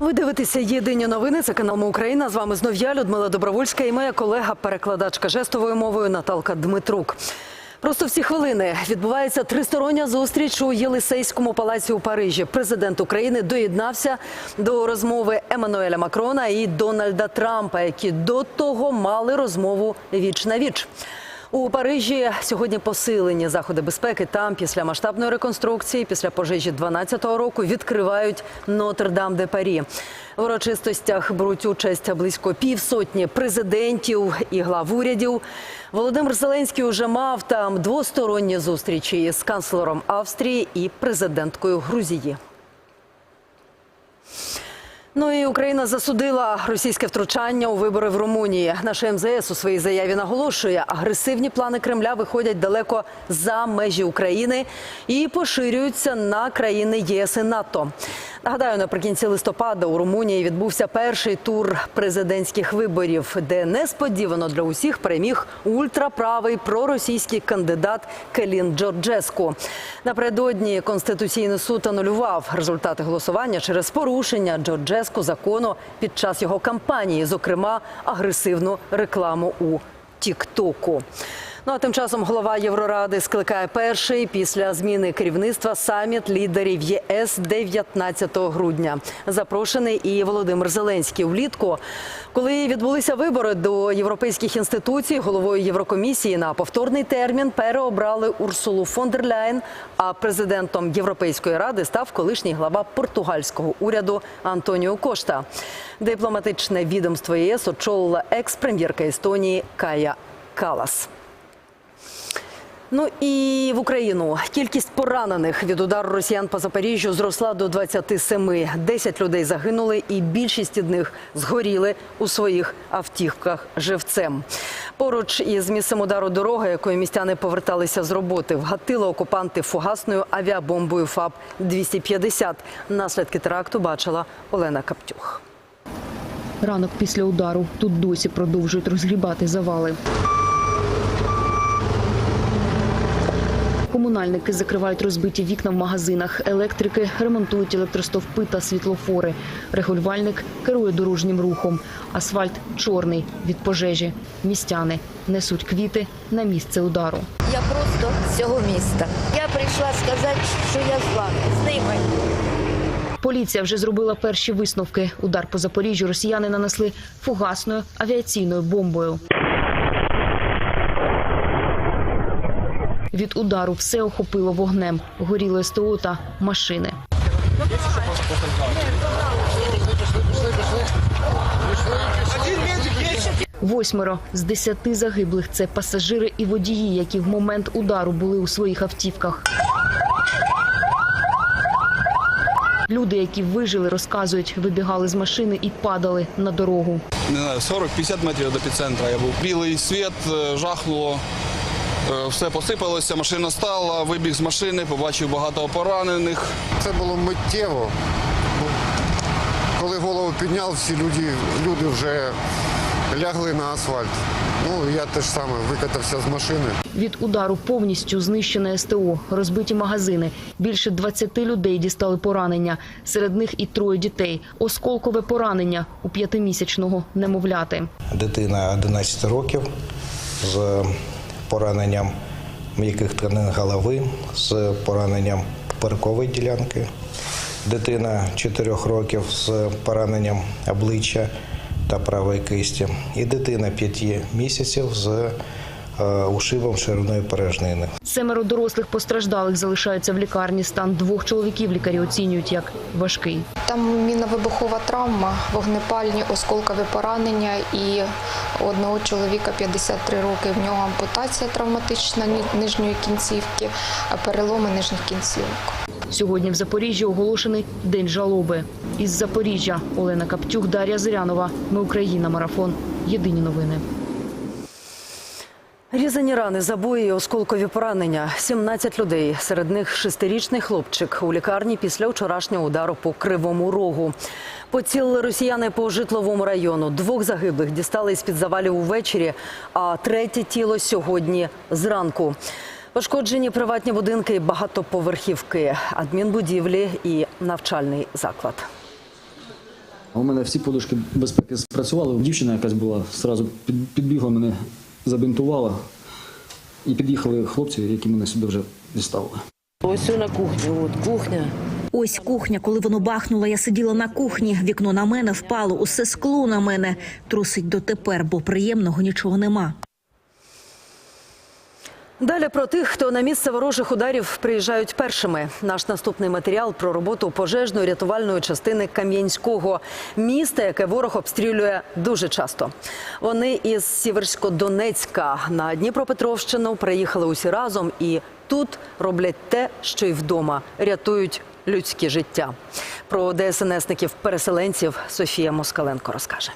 Ви дивитеся єдині новини. Це канал «Ми Україна. З вами знов я, Людмила Добровольська, і моя колега, перекладачка жестовою мовою Наталка Дмитрук. Просто всі хвилини відбувається тристороння зустріч у Єлисейському палаці у Парижі. Президент України доєднався до розмови Еммануеля Макрона і Дональда Трампа, які до того мали розмову віч на віч. У Парижі сьогодні посилені заходи безпеки. Там після масштабної реконструкції, після пожежі 12-го року, відкривають Нотр-Дам де Парі. В урочистостях беруть участь близько півсотні президентів і глав урядів. Володимир Зеленський уже мав там двосторонні зустрічі з канцлером Австрії і президенткою Грузії. Ну і Україна засудила російське втручання у вибори в Румунії. Наша МЗС у своїй заяві наголошує, агресивні плани Кремля виходять далеко за межі України і поширюються на країни єС і НАТО. Нагадаю, наприкінці листопада у Румунії відбувся перший тур президентських виборів, де несподівано для усіх переміг ультраправий проросійський кандидат Келін Джорджеску. Напередодні конституційний суд анулював результати голосування через порушення Джорджеску закону під час його кампанії, зокрема агресивну рекламу у Тіктоку. Ну а тим часом голова Євроради скликає перший після зміни керівництва саміт лідерів ЄС 19 грудня. Запрошений і Володимир Зеленський влітку. Коли відбулися вибори до європейських інституцій, головою Єврокомісії на повторний термін переобрали Урсулу фон дер Ляєн, а президентом Європейської ради став колишній глава португальського уряду Антоніо Кошта. Дипломатичне відомство ЄС очолила екс-прем'єрка Естонії Кая Калас. Ну і в Україну кількість поранених від удару росіян по Запоріжжю зросла до 27. 10 людей загинули, і більшість них згоріли у своїх автівках живцем. Поруч із місцем удару дорога, якою містяни поверталися з роботи, вгатили окупанти фугасною авіабомбою ФАБ 250 Наслідки теракту бачила Олена Каптюх. Ранок після удару тут досі продовжують розгрібати завали. Комунальники закривають розбиті вікна в магазинах. Електрики ремонтують електростовпи та світлофори. Регулювальник керує дорожнім рухом. Асфальт чорний від пожежі. Містяни несуть квіти на місце удару. Я просто з цього міста. Я прийшла сказати, що я з вами, з ними. Поліція вже зробила перші висновки. Удар по Запоріжжю росіяни нанесли фугасною авіаційною бомбою. Від удару все охопило вогнем. Горіло СТО та машини. Восьмеро з десяти загиблих це пасажири і водії, які в момент удару були у своїх автівках. Люди, які вижили, розказують, вибігали з машини і падали на дорогу. не знаю, 40-50 метрів до епіцентра я був. Білий світ, е, жахнуло, е, все посипалося, машина стала, вибіг з машини, побачив багато поранених. Це було миттєво. Коли голову підняв, всі люди, люди вже лягли на асфальт. Ну, я теж саме викатався з машини. Від удару повністю знищене СТО, розбиті магазини. Більше 20 людей дістали поранення. Серед них і троє дітей. Осколкове поранення у п'ятимісячного немовляти. Дитина 11 років з пораненням м'яких тканин голови, з пораненням перкової ділянки. Дитина 4 років з пораненням обличчя та правої кисті. І дитина 5 місяців з ушибом ширинної порожнини. Семеро дорослих постраждалих залишаються в лікарні. Стан двох чоловіків лікарі оцінюють як важкий. Там мінно-вибухова травма, вогнепальні осколкові поранення і одного чоловіка 53 роки. В нього ампутація травматична нижньої кінцівки, а переломи нижніх кінцівок. Сьогодні в Запоріжжі оголошений день жалоби. Із Запоріжжя Олена Каптюк, Дар'я Зрянова. Ми Україна. Марафон. Єдині новини. Різані рани, забої, і осколкові поранення. 17 людей. Серед них шестирічний хлопчик у лікарні після вчорашнього удару по кривому рогу. Поцілили росіяни по житловому району. Двох загиблих дістали з під завалів увечері, а третє тіло сьогодні зранку. Пошкоджені приватні будинки, багатоповерхівки, адмінбудівлі і навчальний заклад. У мене всі подушки безпеки спрацювали. Дівчина якась була, під- підбігла мене, забинтувала. І під'їхали хлопці, які мене сюди вже діставили. Ось на кухні, от кухня. Ось кухня, коли воно бахнуло, я сиділа на кухні. Вікно на мене впало, усе скло на мене. Трусить дотепер, бо приємного нічого нема. Далі про тих, хто на місце ворожих ударів приїжджають першими. Наш наступний матеріал про роботу пожежної рятувальної частини Кам'янського міста, яке ворог обстрілює дуже часто. Вони із Сіверсько-Донецька на Дніпропетровщину приїхали усі разом і тут роблять те, що й вдома рятують людське життя. Про ДСНСників-переселенців Софія Москаленко розкаже.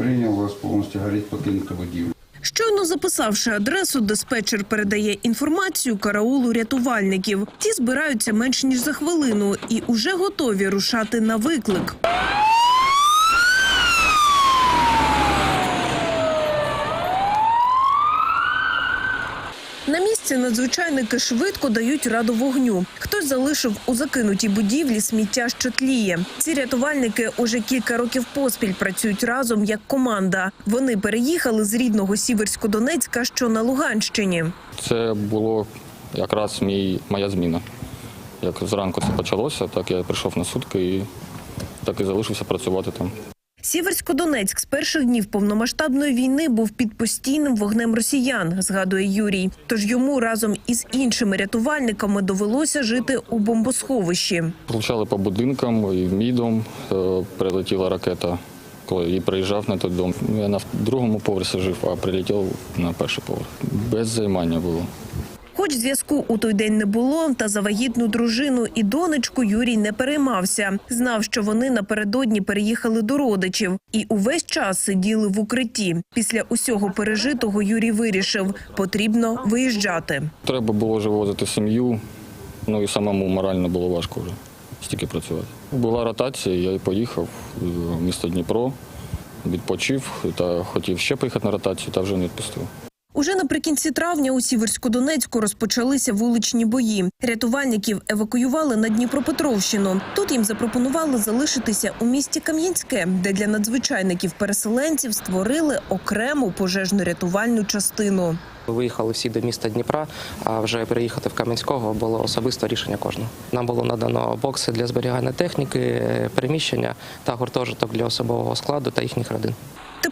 Прийняв вас повністю горіть покинута будівля. Щойно записавши адресу, диспетчер передає інформацію караулу рятувальників. Ті збираються менш ніж за хвилину і уже готові рушати на виклик. На надзвичайники швидко дають раду вогню. Хтось залишив у закинутій будівлі сміття, що тліє. Ці рятувальники уже кілька років поспіль працюють разом як команда. Вони переїхали з рідного Сіверсько-Донецька, що на Луганщині. Це було якраз мій, моя зміна. Як зранку це почалося, так я прийшов на сутки і так і залишився працювати там. Сіверсько-Донецьк з перших днів повномасштабної війни був під постійним вогнем росіян, згадує Юрій. Тож йому разом із іншими рятувальниками довелося жити у бомбосховищі. Влучали по будинкам, і мій е, прилетіла ракета, коли я приїжджав на той дом. Я на другому поверсі жив, а прилетів на перший поверх. Без займання було. Хоч зв'язку у той день не було, та за вагітну дружину і донечку Юрій не переймався. Знав, що вони напередодні переїхали до родичів і увесь час сиділи в укритті. Після усього пережитого Юрій вирішив, потрібно виїжджати. Треба було вже возити сім'ю, ну і самому морально було важко вже стільки працювати. Була ротація, я поїхав в місто Дніпро, відпочив та хотів ще поїхати на ротацію, та вже не відпустив. Уже наприкінці травня у Сіверсько-Донецьку розпочалися вуличні бої. Рятувальників евакуювали на Дніпропетровщину. Тут їм запропонували залишитися у місті Кам'янське, де для надзвичайників-переселенців створили окрему пожежно-рятувальну частину. Виїхали всі до міста Дніпра, а вже переїхати в Кам'янського було особисте рішення кожного. Нам було надано бокси для зберігання техніки, е, переміщення та гуртожиток для особового складу та їхніх родин.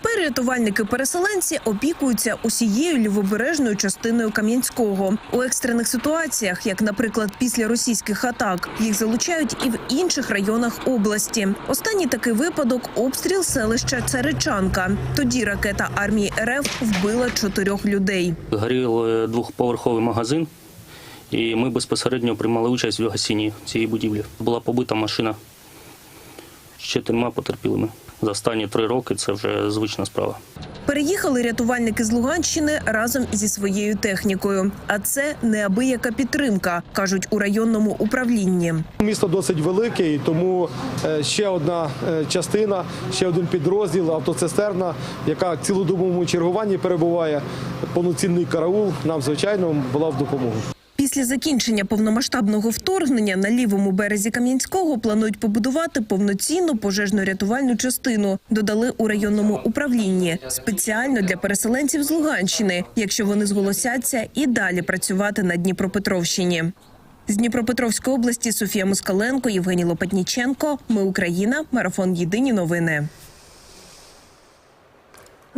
Тепер рятувальники-переселенці опікуються усією лівобережною частиною Кам'янського. У екстрених ситуаціях, як, наприклад, після російських атак, їх залучають і в інших районах області. Останній такий випадок обстріл селища Царичанка. Тоді ракета армії РФ вбила чотирьох людей. Горів е, двохповерховий магазин, і ми безпосередньо приймали участь в гасінні цієї будівлі. Була побита машина з чотирма потерпілими. За останні три роки це вже звична справа. Переїхали рятувальники з Луганщини разом зі своєю технікою. А це неабияка підтримка, кажуть у районному управлінні. Місто досить велике, і тому е, ще одна е, частина, ще один підрозділ, автоцистерна, яка в цілодобовому чергуванні перебуває. Повноцінний караул нам, звичайно, була в допомогу. Після закінчення повномасштабного вторгнення на лівому березі Кам'янського планують побудувати повноцінну пожежно-рятувальну частину. Додали у районному управлінні спеціально для переселенців з Луганщини, якщо вони зголосяться і далі працювати на Дніпропетровщині. З Дніпропетровської області Софія Москаленко, Євгеній Лопатніченко. Ми Україна. Марафон Єдині новини.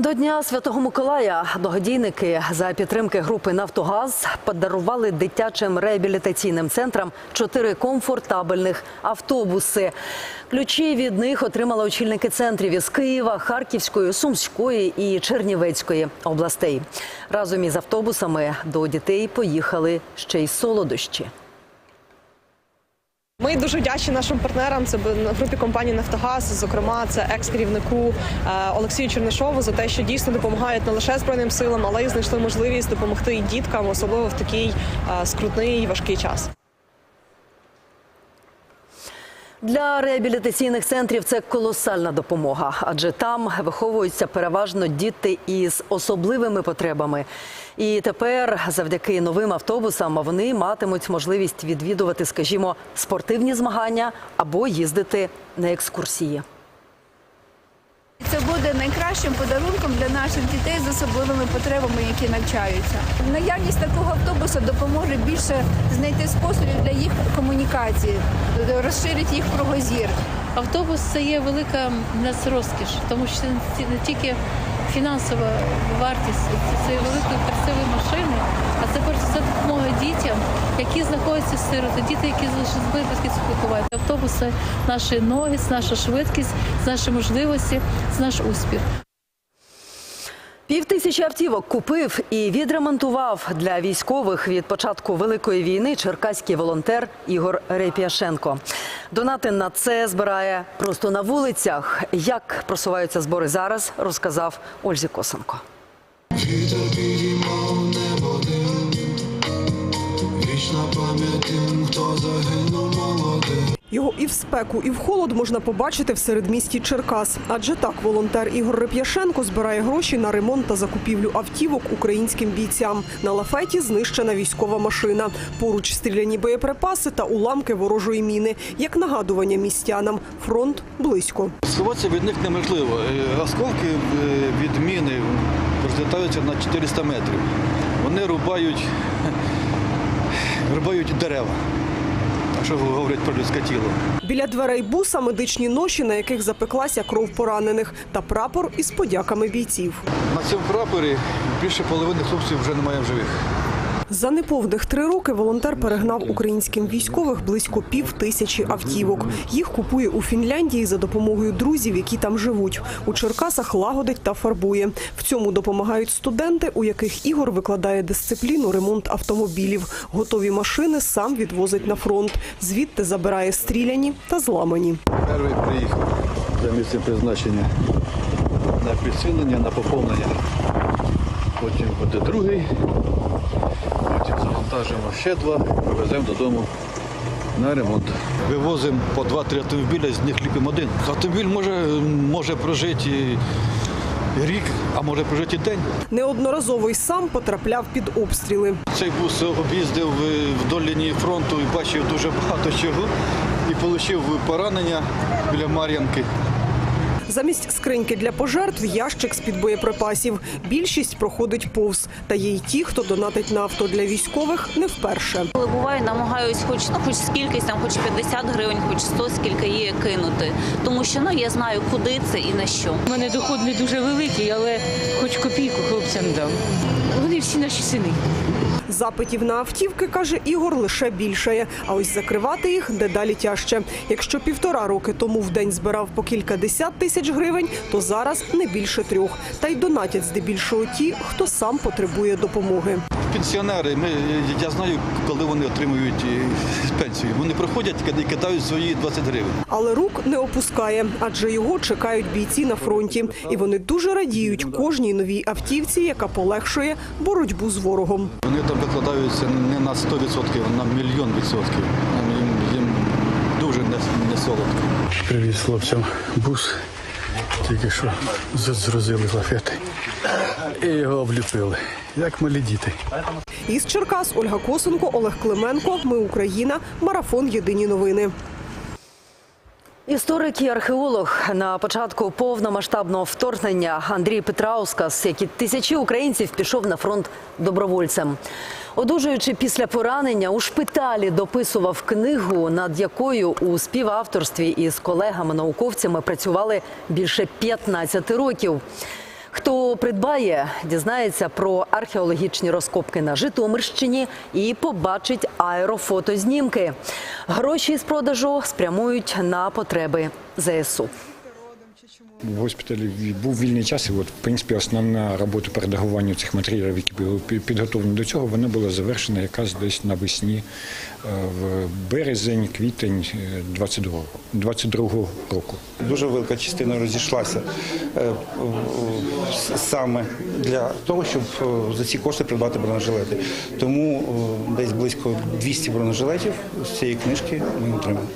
До Дня Святого Миколая благодійники за підтримки групи Нафтогаз подарували дитячим реабілітаційним центрам чотири комфортабельних автобуси. Ключі від них отримали очільники центрів із Києва, Харківської, Сумської і Чернівецької областей. Разом із автобусами до дітей поїхали ще й солодощі. Ми дуже вдячні нашим партнерам. Це на групі компанії Нафтогаз. Зокрема, це екс-керівнику е, Олексію Чернишову за те, що дійсно допомагають не лише збройним силам, але й знайшли можливість допомогти діткам, особливо в такий е, скрутний важкий час. Для реабілітаційних центрів це колосальна допомога, адже там виховуються переважно діти із особливими потребами. І тепер, завдяки новим автобусам, вони матимуть можливість відвідувати, скажімо, спортивні змагання або їздити на екскурсії. Це буде найкращим подарунком для наших дітей з особливими потребами, які навчаються. Наявність такого автобуса допоможе більше знайти способів для їх комунікації, розширить їх кругозір. Автобус це є велика нас розкіш, тому що це не тільки фінансова вартість, це є красивої машини, а це перш за допомога дітям, які знаходяться сироти, діти, які залишилися без батьківського піклування. Автобус це наші ноги, наша швидкість, наші можливості, це наш успіх. Пів тисячі автівок купив і відремонтував для військових від початку великої війни черкаський волонтер Ігор Реп'яшенко. Донати на це збирає просто на вулицях. Як просуваються збори зараз, розказав Ользі Косенко. Вітер підіймав небо дим, вічна пам'ять тим, хто загинув молодим. Його і в спеку, і в холод можна побачити в середмісті Черкас. Адже так волонтер Ігор Реп'яшенко збирає гроші на ремонт та закупівлю автівок українським бійцям. На лафеті знищена військова машина. Поруч стріляні боєприпаси та уламки ворожої міни. Як нагадування містянам, фронт близько. Сховатися від них неможливо. Е, Осколки е, від міни розлітаються на 400 метрів. Вони рубають, рубають дерева. А що говорять про людське тіло? Біля дверей буса медичні ноші, на яких запеклася кров поранених, та прапор із подяками бійців. На цьому прапорі більше половини хлопців вже немає в живих. За неповних три роки волонтер перегнав українським військових близько пів тисячі автівок. Їх купує у Фінляндії за допомогою друзів, які там живуть. У Черкасах лагодить та фарбує. В цьому допомагають студенти, у яких Ігор викладає дисципліну, ремонт автомобілів. Готові машини сам відвозить на фронт. Звідти забирає стріляні та зламані. Перший приїхав за місцем призначення на підсилення, на поповнення. Потім буде другий, завантажимо ще два, привеземо додому на ремонт. Вивозимо по два-три автомобіля, з них ліпимо один. Автомобіль може, може прожити рік, а може прожити день. Неодноразово й сам потрапляв під обстріли. Цей бус об'їздив вдоль лінії фронту і бачив дуже багато чого. І отримав поранення біля Мар'янки. Замість скриньки для пожертв ящик з-під боєприпасів. Більшість проходить повз. Та є й ті, хто донатить на авто для військових не вперше. Коли буває, намагаюсь хоч ну хоч скількись там, хоч 50 гривень, хоч 100, скільки є кинути. Тому що ну я знаю, куди це і на що. У мене доход не дуже великий, але хоч копійку хлопцям дам. Вони всі наші сини. Запитів на автівки, каже Ігор, лише більшає. А ось закривати їх дедалі тяжче. Якщо півтора роки тому в день збирав по кілька десят тисяч гривень, то зараз не більше трьох. Та й донатять здебільшого ті, хто сам потребує допомоги. Пенсіонери, ми, я знаю, коли вони отримують е, пенсію. Вони приходять і кидають свої 20 гривень. Але рук не опускає, адже його чекають бійці на фронті. І вони дуже радіють кожній новій автівці, яка полегшує боротьбу з ворогом. Вони там викладаються не на 100%, а на мільйон відсотків. Їм, їм дуже не, не солодко. Привіз хлопцям бус, тільки що зрозили лафети і його обліпили, як малі діти. Із Черкас Ольга Косенко, Олег Клименко. Ми Україна. Марафон. Єдині новини. Історик і археолог на початку повномасштабного вторгнення Андрій Петраускас, як і тисячі українців, пішов на фронт добровольцем. Одужуючи після поранення, у шпиталі дописував книгу, над якою у співавторстві із колегами-науковцями працювали більше 15 років. Хто придбає, дізнається про археологічні розкопки на Житомирщині і побачить аерофотознімки. Гроші з продажу спрямують на потреби ЗСУ. В госпіталі був вільний час, і от, в принципі, основна робота по редагуванню цих матеріалів, які були підготовлені до цього, вона була завершена якраз десь навесні, е, в березень, квітень е, 22 22 року. Дуже велика частина розійшлася е, е, саме для того, щоб е, за ці кошти придбати бронежилети. Тому е, десь близько 200 бронежилетів з цієї книжки ми отримали.